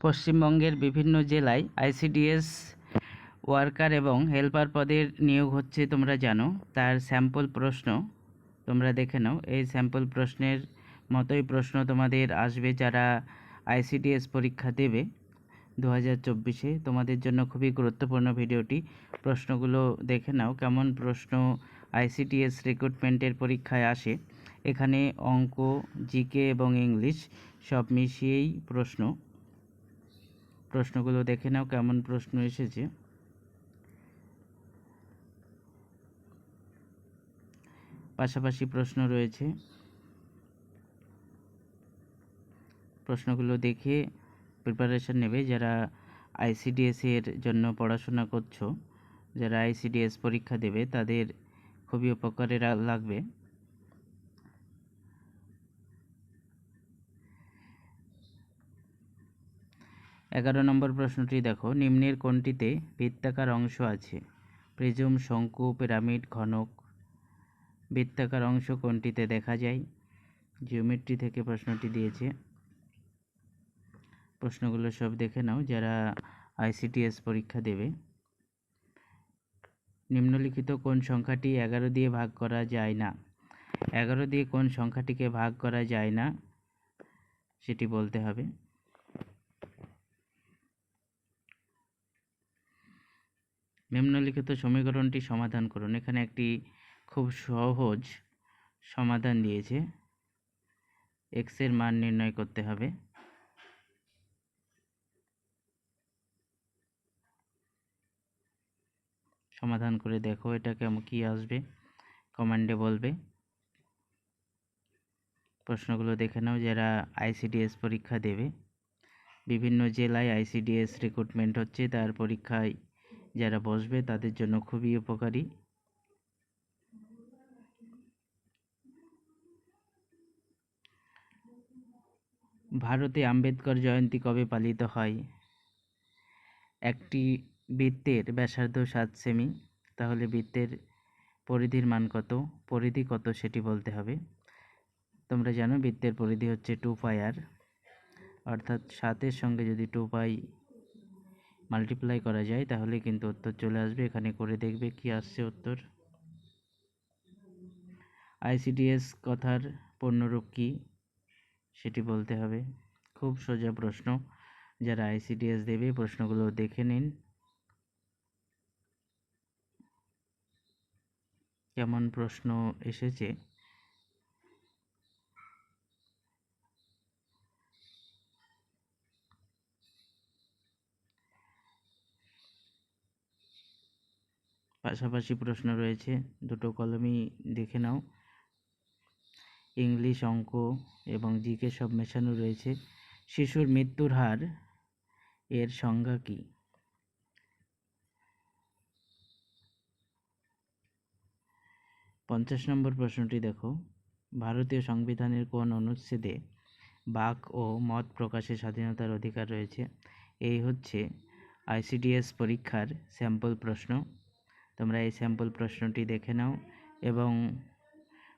পশ্চিমবঙ্গের বিভিন্ন জেলায় আইসিডিএস ওয়ার্কার এবং হেল্পার পদের নিয়োগ হচ্ছে তোমরা জানো। তার স্যাম্পল প্রশ্ন তোমরা দেখে নাও। এই স্যাম্পল প্রশ্নের মতোই প্রশ্ন তোমাদের আসবে যারা আইসিডিএস পরীক্ষা দেবে দু হাজার চব্বিশে। তোমাদের জন্য খুবই গুরুত্বপূর্ণ ভিডিওটি। প্রশ্নগুলো দেখে নাও কেমন প্রশ্ন আইসিডিএস রিক্রুটমেন্টের পরীক্ষায় আসে। এখানে অঙ্ক, জিকে এবং ইংলিশ সব মিশিয়েই প্রশ্ন। প্রশ্নগুলো দেখে নাও, কেমন প্রশ্ন এসেছে। পাশাপাশি প্রশ্ন রয়েছে। প্রশ্নগুলো দেখে প্রিপারেশন নেবে যারা আইসিডিএস এর জন্য পড়াশোনা করছ। যারা আইসিডিএস পরীক্ষা দেবে, তাদের খুবই উপকারে লাগবে। এগারো নম্বর প্রশ্নটি দেখো, নিম্নের কোনটিতে বৃত্তাকার অংশ আছে? প্রিজম, শঙ্কু, পিরামিড, ঘনক, বৃত্তাকার অংশ কোনটিতে দেখা যায়? জিওমেট্রি থেকে প্রশ্নটি দিয়েছে। প্রশ্নগুলো সব দেখে নাও, যারা আইসিটিএস পরীক্ষা দেবে। নিম্নলিখিত কোন সংখ্যাটি এগারো দিয়ে ভাগ করা যায় না? এগারো দিয়ে কোন সংখ্যাটিকে ভাগ করা যায় না, সেটি বলতে হবে। নিম্নলিখিত সমীকরণটি সমাধান করুন। এখানে একটি খুব সহজ সমাধান দিয়েছে। এক্সের মান নির্ণয় করতে হবে। সমাধান করে দেখো এটা কেমন কী আসবে? কমান্ডে বলবে। প্রশ্নগুলো দেখে নাও, যারা আইসিডিএস পরীক্ষা দেবে। বিভিন্ন জেলায় আইসিডিএস রিক্রুটমেন্ট হচ্ছে, তার পরীক্ষায় যারা বসবে তাদের জন্য খুবই উপকারী। ভারতে আম্বেদকর জয়ন্তী কবে পালিত হয়? একটি বৃত্তের ব্যাসার্ধ সাত সেমি, তাহলে বৃত্তের পরিধির মান কত? পরিধি কত সেটি বলতে হবে। তোমরা জানো বৃত্তের পরিধি হচ্ছে টু পাই আর অর্থাৎ সাতের সঙ্গে যদি টু পাই মাল্টিপ্লাই করা যায়, তাহলে কিন্তু উত্তর চলে আসবে। এখানে করে দেখবে কি আসছে উত্তর। আইসিডিএস কথার পূর্ণরূপ কি? সেটি বলতে হবে। খুব সোজা প্রশ্ন। যারা আইসিডিএস দেবে, প্রশ্নগুলো দেখে নিন। কেমন প্রশ্ন এসেছে? পাশাপাশি প্রশ্ন রয়েছে, দুটো কলমই দেখে নাও। ইংলিশ অঙ্ক এবং জিকে সব মেশানো রয়েছে। শিশুর মৃত্যুর হার এর সংজ্ঞা কী? পঞ্চাশ নম্বর প্রশ্নটি দেখো। ভারতীয় সংবিধানের কোন অনুচ্ছেদে বাক ও মত প্রকাশের স্বাধীনতার অধিকার রয়েছে? এই হচ্ছে আইসিডিএস পরীক্ষার স্যাম্পল প্রশ্ন। তোমরা এই স্যাম্পল প্রশ্নটি দেখে নাও এবং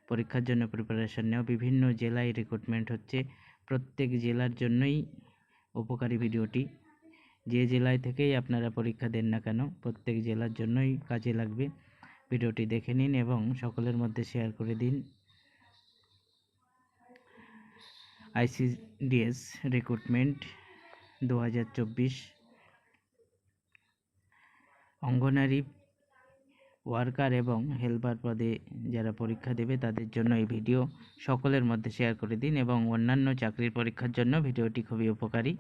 পরীক্ষার জন্য প্রিপারেশন নাও। বিভিন্ন জেলায় রিক্রুটমেন্ট হচ্ছে। প্রত্যেক জেলার জন্যই উপকারী ভিডিওটি। যে জেলায় থেকেই আপনারা পরীক্ষা দেন না কেন, প্রত্যেক জেলার জন্যই কাজে লাগবে। ভিডিওটি দেখে নিন এবং সকলের মধ্যে শেয়ার করে দিন। আইসিডিএস রিক্রুটমেন্ট দু হাজার চব্বিশ। অঙ্গনারী ওয়ার্কার এবং হেল্পার পদে যারা পরীক্ষা দেবে তাদের জন্য এই ভিডিও সকলের মধ্যে শেয়ার করে দিন এবং অন্যান্য চাকরির পরীক্ষার জন্য ভিডিওটি খুবই উপকারী।